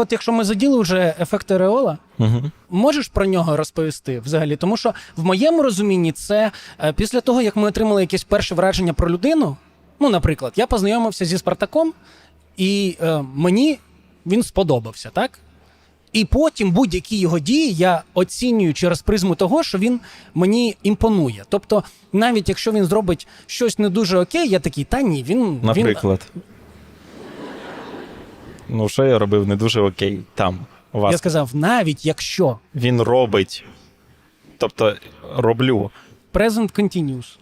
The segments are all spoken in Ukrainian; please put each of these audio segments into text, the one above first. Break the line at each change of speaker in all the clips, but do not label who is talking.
От якщо ми заділи вже ефект Ореола,
Угу.
можеш про нього розповісти взагалі? Тому що в моєму розумінні це е, після того, як ми отримали якесь перше враження про людину. Ну, наприклад, я познайомився зі Спартаком, і е, мені він сподобався, так? І потім будь-які його дії я оцінюю через призму того, що він мені імпонує. Тобто, навіть якщо він зробить щось не дуже окей, я такий, та ні, він він
Наприклад. Ну, що я робив не дуже окей там. У вас
я сказав, навіть якщо
він робить. Тобто роблю.
Present continuous.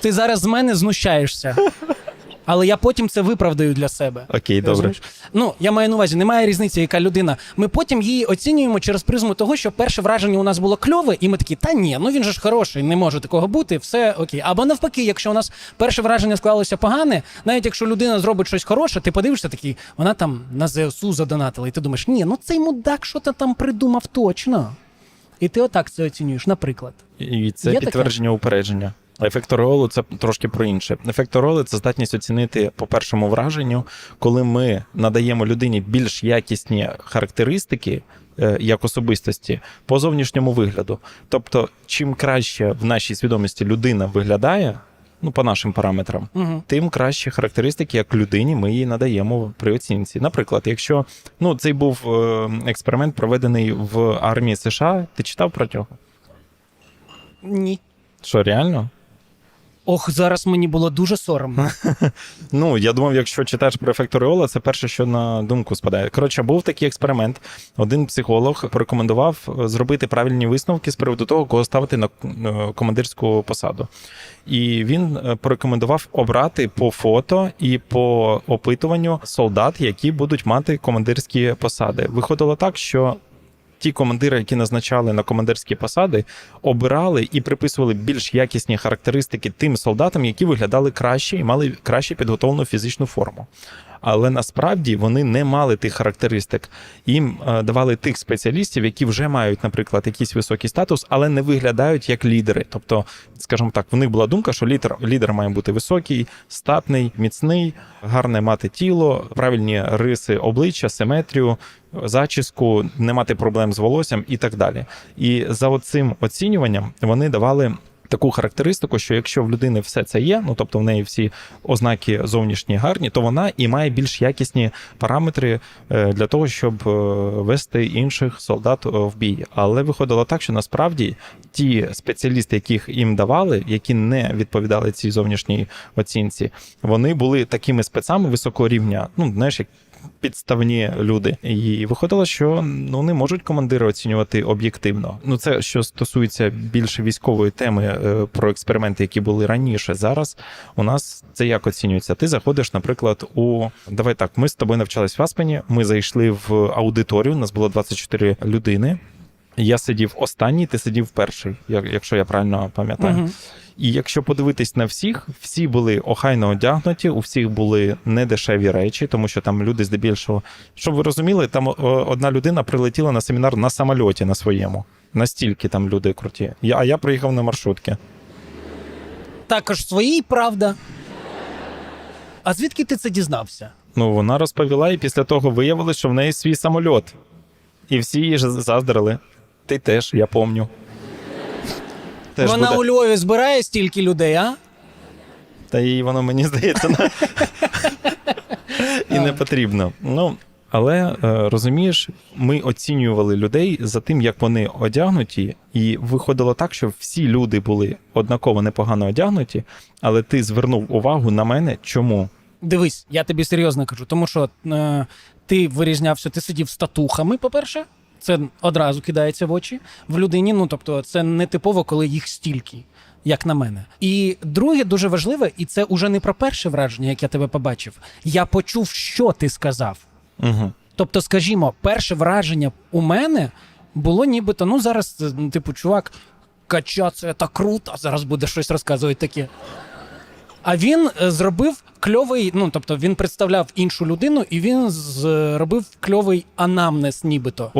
Ти зараз з мене знущаєшся. Але я потім це виправдаю для себе.
Окей, добре.
Розумієш? Ну, я маю на увазі, немає різниці, яка людина. Ми потім її оцінюємо через призму того, що перше враження у нас було кльове, і ми такі, та ні, ну він же ж хороший, не може такого бути, все окей. Або навпаки, якщо у нас перше враження склалося погане, навіть якщо людина зробить щось хороше, ти подивишся такий, вона там на ЗСУ задонатила, і ти думаєш, ні, ну цей мудак що то там придумав точно. І ти отак це оцінюєш, наприклад.
І це
Є таке?
підтвердження упередження. А Ефект Ореолу це трошки про інше. Ефект Ореолу – це здатність оцінити по першому враженню, коли ми надаємо людині більш якісні характеристики е, як особистості по зовнішньому вигляду. Тобто, чим краще в нашій свідомості людина виглядає, ну по нашим параметрам,
Угу.
тим кращі характеристики, як людині, ми їй надаємо при оцінці. Наприклад, якщо ну цей був е, експеримент, проведений в армії США, ти читав про нього?
Ні.
Що реально?
Ох, зараз мені було дуже соромно.
Ну, я думав, якщо читаєш про ефект це перше, що на думку спадає. Коротше, був такий експеримент. Один психолог порекомендував е, зробити правильні висновки з приводу того, кого ставити на е, командирську посаду. І він е, порекомендував обрати по фото і по опитуванню солдат, які будуть мати командирські посади. Виходило так, що ті командири, які назначали на командирські посади, обирали і приписували більш якісні характеристики тим солдатам, які виглядали краще і мали краще підготовлену фізичну форму. Але насправді вони не мали тих характеристик. Їм е, давали тих спеціалістів, які вже мають, наприклад, якийсь високий статус, але не виглядають як лідери. Тобто, скажімо так, в них була думка, що лідер, лідер має бути високий, статний, міцний, гарне мати тіло, правильні риси обличчя, симетрію, зачіску, не мати проблем з волоссям і так далі. І за цим оцінюванням вони давали. Таку характеристику, що якщо в людини все це є, ну тобто в неї всі ознаки зовнішні гарні, то вона і має більш якісні параметри е, для того, щоб е, вести інших солдат е, в бій. Але виходило так, що насправді ті спеціалісти, яких їм давали, які не відповідали цій зовнішній оцінці, вони були такими спецами високого рівня, ну знаєш, як підставні люди. І виходило, що ну не можуть командири оцінювати об'єктивно. Ну це що стосується більше військової теми е, про експерименти, які були раніше. Зараз у нас це як оцінюється? Ти заходиш, наприклад, у давай так. Ми з тобою навчались в Аспені. Ми зайшли в аудиторію. У нас було 24 людини. Я сидів останній, ти сидів перший, якщо я правильно пам'ятаю.
Мгм.
І якщо подивитись на всіх, всі були охайно одягнуті, у всіх були недешеві речі, тому що там люди здебільшого. Щоб ви розуміли, там одна людина прилетіла на семінар на самольоті на своєму. Настільки там люди круті. Я, а я приїхав на маршрутки.
Також своїй, правда. А звідки ти це дізнався?
Ну, вона розповіла, і після того виявилось, що в неї свій самольот. І всі її заздрили. Ти теж, я помню. Теж
Вона
буде.
у Львові збирає стільки людей, а?
Та їй воно мені здається на... і не потрібно. Ну, але е, розумієш, ми оцінювали людей за тим, як вони одягнуті, і виходило так, що всі люди були однаково непогано одягнуті, але ти звернув увагу на мене. Чому?
Дивись, я тобі серйозно кажу, тому що е, ти вирізнявся, ти сидів з татухами, по-перше, це одразу кидається в очі в людині. Ну тобто, це не типово, коли їх стільки, як на мене. І друге, дуже важливе, і це уже не про перше враження, як я тебе побачив. Я почув, що ти сказав.
Угу.
Тобто, скажімо, перше враження у мене було нібито, ну зараз, е, типу, чувак, кача, це так круто, зараз буде щось розказувати таке. А він е, зробив кльовий, ну тобто він представляв іншу людину, і він зробив кльовий анамнез, нібито.